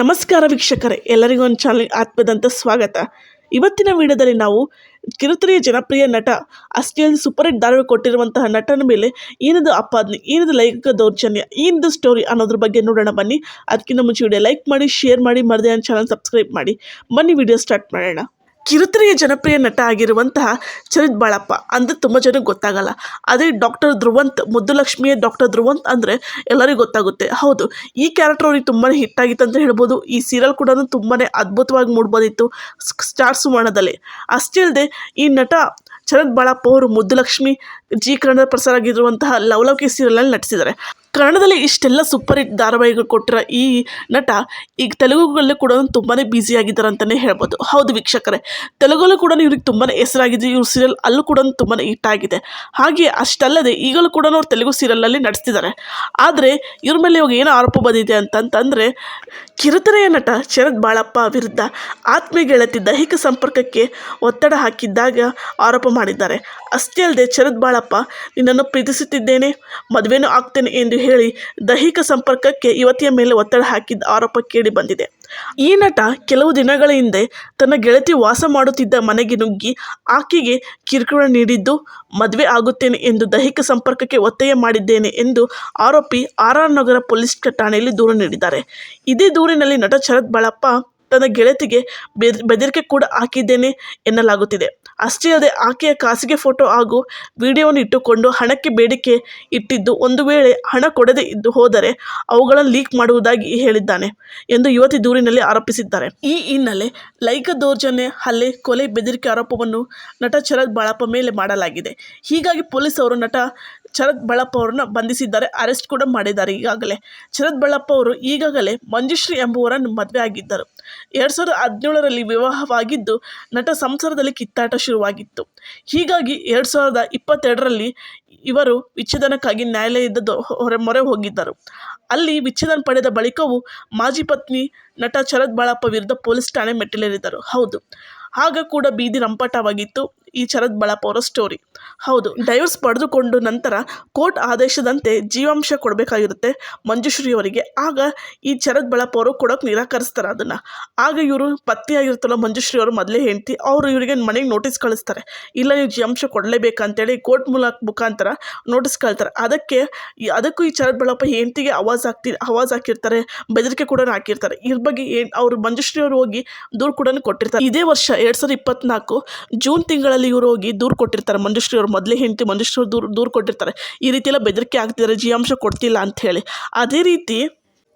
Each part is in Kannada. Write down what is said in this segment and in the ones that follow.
ನಮಸ್ಕಾರ ವೀಕ್ಷಕರೇ, ಎಲ್ಲರಿಗೂ ಒಂದು ಚಾನಲ್ ಆತ್ಮದಂತ ಸ್ವಾಗತ. ಇವತ್ತಿನ ವಿಡಿಯೋದಲ್ಲಿ ನಾವು ಕಿರುತೆರೆಯ ಜನಪ್ರಿಯ ನಟ ಅಷ್ಟೇ ಸೂಪರ್ ಹಿಟ್ ಧಾರಾವಾಹಿ ಕೊಟ್ಟಿರುವಂತಹ ನಟನ ಮೇಲೆ ಏನದು ಅಪಾದನೆ ಏನದು ಲೈಂಗಿಕ ದೌರ್ಜನ್ಯ, ಏನದು ಸ್ಟೋರಿ ಅನ್ನೋದ್ರ ಬಗ್ಗೆ ನೋಡೋಣ ಬನ್ನಿ. ಅದಕ್ಕಿಂತ ಮುಂಚೆ ವಿಡಿಯೋ ಲೈಕ್ ಮಾಡಿ ಶೇರ್ ಮಾಡಿ ಮರದೇ ಚಾನಲ್ ಸಬ್ಸ್ಕ್ರೈಬ್ ಮಾಡಿ. ಬನ್ನಿ ವಿಡಿಯೋ ಸ್ಟಾರ್ಟ್ ಮಾಡೋಣ. ಕಿರುತೆರೆಯ ಜನಪ್ರಿಯ ನಟ ಆಗಿರುವಂತಹ ಚರಿತ್ ಬಾಳಪ್ಪ. ಅಂದರೆ ತುಂಬ ಜನಕ್ಕೆ ಗೊತ್ತಾಗಲ್ಲ. ಅದೇ ಡಾಕ್ಟರ್ ಧ್ರುವಂತ್, ಮುದ್ದುಲಕ್ಷ್ಮಿಯ ಡಾಕ್ಟರ್ ಧ್ರುವಂತ್ ಅಂದರೆ ಎಲ್ಲರಿಗೂ ಗೊತ್ತಾಗುತ್ತೆ. ಹೌದು, ಈ ಕ್ಯಾರೆಕ್ಟರ್ ಅವ್ರಿಗೆ ತುಂಬಾ ಹಿಟ್ ಆಗಿತ್ತು ಅಂತ ಹೇಳ್ಬೋದು. ಈ ಸೀರಿಯಲ್ ಕೂಡ ತುಂಬಾ ಅದ್ಭುತವಾಗಿ ಮೂಡ್ಬೋದಿತ್ತು ಸ್ಟಾರ್ ಸುವರ್ಣದಲ್ಲಿ. ಅಷ್ಟೇ ಅಲ್ಲದೆ ಈ ನಟ ಶರತ್ ಬಾಳಪ್ಪ ಅವರು ಮುದ್ದುಲಕ್ಷ್ಮಿ, ಜಿ ಕನ್ನಡ ಪ್ರಸಾರ ಆಗಿರುವಂತಹ ಲವಲವಿಕೆ ಸೀರಿಯಲ್ನಲ್ಲಿ ನಟಿಸಿದ್ದಾರೆ. ಕನ್ನಡದಲ್ಲಿ ಇಷ್ಟೆಲ್ಲ ಸೂಪರ್ ಹಿಟ್ ಧಾರಾವಾಹಿಗಳು ಕೊಟ್ಟಿರೋ ಈ ನಟ ಈಗ ತೆಲುಗುಗಳಲ್ಲೂ ಕೂಡ ತುಂಬಾ ಬ್ಯುಸಿ ಆಗಿದ್ದಾರೆ ಅಂತಲೇ ಹೇಳ್ಬೋದು. ಹೌದು ವೀಕ್ಷಕರೇ, ತೆಲುಗಲ್ಲೂ ಕೂಡ ಇವ್ರಿಗೆ ತುಂಬಾ ಹೆಸರಾಗಿದೆ ಇವ್ರ ಸೀರಿಯಲ್ ಅಲ್ಲೂ ಕೂಡ ತುಂಬಾ ಹಿಟ್ ಆಗಿದೆ. ಹಾಗೆ ಅಷ್ಟಲ್ಲದೆ ಈಗಲೂ ಕೂಡ ಅವ್ರು ತೆಲುಗು ಸೀರಿಯಲಲ್ಲಿ ನಡೆಸ್ತಿದ್ದಾರೆ. ಆದರೆ ಇವ್ರ ಮೇಲೆ ಇವಾಗ ಏನು ಆರೋಪ ಬಂದಿದೆ ಅಂತಂತಂದರೆ ಕಿರುತೆರೆಯ ನಟ ಶರತ್ ಬಾಳಪ್ಪ ವಿರುದ್ಧ ಆತ್ಮೀಯ ಗೆಳತಿ ದೈಹಿಕ ಸಂಪರ್ಕಕ್ಕೆ ಒತ್ತಡ ಹಾಕಿದ್ದಾಗ ಆರೋಪ ಮಾಡಿದ್ದಾರೆ. ಅಷ್ಟೇ ಅಲ್ಲದೆ ಶರತ್ ಬಾಳಪ್ಪ, ನಿನ್ನನ್ನು ಪ್ರೀತಿಸುತ್ತಿದ್ದೇನೆ, ಮದುವೆನೂ ಆಗ್ತೇನೆ ಎಂದು ಹೇಳಿ ದೈಹಿಕ ಸಂಪರ್ಕಕ್ಕೆ ಯುವತಿಯ ಮೇಲೆ ಒತ್ತಡ ಹಾಕಿದ್ದ ಆರೋಪ ಕೇಳಿ ಬಂದಿದೆ. ಈ ನಟ ಕೆಲವು ದಿನಗಳ ಹಿಂದೆ ತನ್ನ ಗೆಳತಿ ವಾಸ ಮಾಡುತ್ತಿದ್ದ ಮನೆಗೆ ನುಗ್ಗಿ ಆಕೆಗೆ ಕಿರುಕುಳ ನೀಡಿದ್ದು, ಮದುವೆ ಆಗುತ್ತೇನೆ ಎಂದು ದೈಹಿಕ ಸಂಪರ್ಕಕ್ಕೆ ಒತ್ತಾಯ ಮಾಡಿದ್ದೇನೆ ಎಂದು ಆರೋಪಿ ಆರ್ ಆರ್ ನಗರ ಪೊಲೀಸ್ ಠಾಣೆಯಲ್ಲಿ ದೂರು ನೀಡಿದ್ದಾರೆ. ಇದೇ ದೂರಿನಲ್ಲಿ ನಟ ಶರತ್ ಬಾಳಪ್ಪ ತನ್ನ ಗೆಳತಿಗೆ ಬೆದ್, ಬೆದರಿಕೆ ಕೂಡ ಹಾಕಿದ್ದೇನೆ ಎನ್ನಲಾಗುತ್ತಿದೆ. ಅಷ್ಟೇ ಅಲ್ಲದೆ ಆಕೆಯ ಖಾಸಗಿ ಫೋಟೋ ಹಾಗೂ ವಿಡಿಯೋವನ್ನು ಇಟ್ಟುಕೊಂಡು ಹಣಕ್ಕೆ ಬೇಡಿಕೆ ಇಟ್ಟಿದ್ದು ಒಂದು ವೇಳೆ ಹಣ ಕೊಡದೇ ಇದ್ದು ಹೋದರೆ ಅವುಗಳನ್ನು ಲೀಕ್ ಮಾಡುವುದಾಗಿ ಹೇಳಿದ್ದಾನೆ ಎಂದು ಯುವತಿ ದೂರಿನಲ್ಲಿ ಆರೋಪಿಸಿದ್ದಾರೆ. ಈ ಹಿನ್ನೆಲೆ ಲೈಕ ದೌರ್ಜನ್ಯ, ಹಲ್ಲೆ, ಕೊಲೆ, ಬೆದರಿಕೆ ಆರೋಪವನ್ನು ನಟ ಶರತ್ ಬಾಳಪ್ಪ ಮೇಲೆ ಮಾಡಲಾಗಿದೆ. ಹೀಗಾಗಿ ಪೊಲೀಸರು ನಟ ಶರತ್ ಬಳ್ಳಪ್ಪ ಅವರನ್ನು ಬಂಧಿಸಿದ್ದಾರೆ, ಅರೆಸ್ಟ್ ಕೂಡ ಮಾಡಿದ್ದಾರೆ ಈಗಾಗಲೇ. ಶರತ್ ಬಳ್ಳಪ್ಪ ಅವರು ಈಗಾಗಲೇ ಮಂಜುಶ್ರೀ ಎಂಬುವರನ್ನು ಮದುವೆ ಆಗಿದ್ದರು. ಎರಡು ಸಾವಿರದ ಹದಿನೇಳರಲ್ಲಿ ವಿವಾಹವಾಗಿದ್ದು, ನಟ ಸಂಸಾರದಲ್ಲಿ ಕಿತ್ತಾಟ ಶುರುವಾಗಿತ್ತು. ಹೀಗಾಗಿ ಎರಡು ಸಾವಿರದ ಇಪ್ಪತ್ತೆರಡರಲ್ಲಿ ಇವರು ವಿಚ್ಛೇದನಕ್ಕಾಗಿ ನ್ಯಾಯಾಲಯದ ಹೊರ ಮೊರೆ ಹೋಗಿದ್ದರು. ಅಲ್ಲಿ ವಿಚ್ಛೇದನ ಪಡೆದ ಬಳಿಕವೂ ಮಾಜಿ ಪತ್ನಿ ನಟ ಶರತ್ ಬಾಳಪ್ಪ ವಿರುದ್ಧ ಪೊಲೀಸ್ ಠಾಣೆ ಮೆಟ್ಟಿಲೇರಿದ್ದರು. ಹೌದು. ಆಗ ಕೂಡ ಬೀದಿ ರಂಪಟವಾಗಿತ್ತು ಈ ಶರತ್ ಬಳಪೋರ ಸ್ಟೋರಿ ಹೌದು ಡೈವರ್ಸ್ ಪಡೆದುಕೊಂಡು ನಂತರ ಕೋರ್ಟ್ ಆದೇಶದಂತೆ ಜೀವಾಂಶ ಕೊಡಬೇಕಾಗಿರುತ್ತೆ ಮಂಜುಶ್ರೀ ಅವರಿಗೆ ಆಗ ಈ ಶರತ್ ಬಳಪೋರು ಅವರು ಕೊಡೋಕೆ ನಿರಾಕರಿಸ್ತಾರೆ ಅದನ್ನು. ಆಗ ಇವರು ಪತ್ನಿಯಾಗಿರ್ತಲ್ಲ ಮಂಜುಶ್ರೀ ಅವರು ಮೊದಲೇ ಹೆಂಡ್ತಿ, ಅವರು ಇವರಿಗೆ ಮನೆಗೆ ನೋಟಿಸ್ ಕಳಿಸ್ತಾರೆ. ಇಲ್ಲ, ನೀವು ಜೀವಾಂಶ ಕೊಡಲೇಬೇಕಂತೇಳಿ ಕೋರ್ಟ್ ಮೂಲಕ ಮುಖಾಂತರ ನೋಟಿಸ್ ಕಳ್ತಾರೆ. ಅದಕ್ಕೆ ಅದಕ್ಕೂ ಈ ಶರತ್ ಬಳಪ ಹೆಂಡ್ತಿಗೆ ಆವಾಜ್ ಹಾಕ್ತಿ ಆವಾಜ್ ಹಾಕಿರ್ತಾರೆ, ಬೆದರಿಕೆ ಕೂಡ ಹಾಕಿರ್ತಾರೆ. ಇದ್ರ ಬಗ್ಗೆ ಏನ್, ಅವರು ಮಂಜುಶ್ರೀ ಅವರು ಹೋಗಿ ದೂರು ಕೂಡ ಕೊಟ್ಟಿರ್ತಾರೆ. ಇದೇ ವರ್ಷ ಎರಡು ಸಾವಿರದ ಇಪ್ಪತ್ನಾಲ್ಕು ಜೂನ್ ತಿಂಗಳಲ್ಲಿ ಇವರು ಹೋಗಿ ದೂರು ಕೊಟ್ಟಿರ್ತಾರೆ. ಮಂಜುಶ್ರೀ ಅವರು ಮೊದಲೇ ಹೆಂಡತಿ, ಮಂಜುಶ್ರೀ ಅವರು ದೂರು ದೂರು ಕೊಟ್ಟಿರ್ತಾರೆ. ಈ ರೀತಿ ಎಲ್ಲ ಬೆದರಿಕೆ ಆಗ್ತಿದ್ದಾರೆ. ಜೀವಾಂಶ ಕೊಡ್ತಿಲ್ಲ ಹೇಳಿ. ಅದೇ ರೀತಿ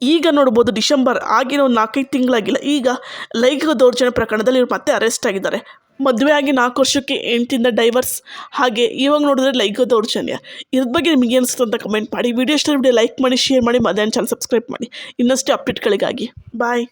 ಈಗ ನೋಡ್ಬೋದು ಡಿಸೆಂಬರ್ ಆಗಿನ ಒಂದು ನಾಲ್ಕೈದು ತಿಂಗಳಾಗಿಲ್ಲ. ಈಗ ಲೈಂಗಿಕ ದೌರ್ಜನ್ಯ ಪ್ರಕರಣದಲ್ಲಿ ಇವರು ಮತ್ತೆ ಅರೆಸ್ಟ್ ಆಗಿದ್ದಾರೆ. ಮದುವೆ ಆಗಿ ನಾಲ್ಕು ವರ್ಷಕ್ಕೆ ಹೆಂಡ್ತಿಂದ ಡೈವರ್ಸ್. ಹಾಗೆ ಇವಾಗ ನೋಡಿದ್ರೆ ಲೈಂಗಿಕ ದೌರ್ಜನ್ಯ. ಇದ್ರ ಬಗ್ಗೆ ನಿಮಗೆ ಅನಿಸುತ್ತೆ ಅಂತ ಕಮೆಂಟ್ ಮಾಡಿ. ವಿಡಿಯೋ ಇಷ್ಟ ಲೈಕ್ ಮಾಡಿ, ಶೇರ್ ಮಾಡಿ, ಮಧ್ಯಾಹ್ನ ಚಾನಲ್ ಸಬ್ಸ್ಕ್ರೈಬ್ ಮಾಡಿ. ಇನ್ನಷ್ಟು ಅಪ್ಡೇಟ್ಗಳಿಗಾಗಿ. ಬಾಯ್.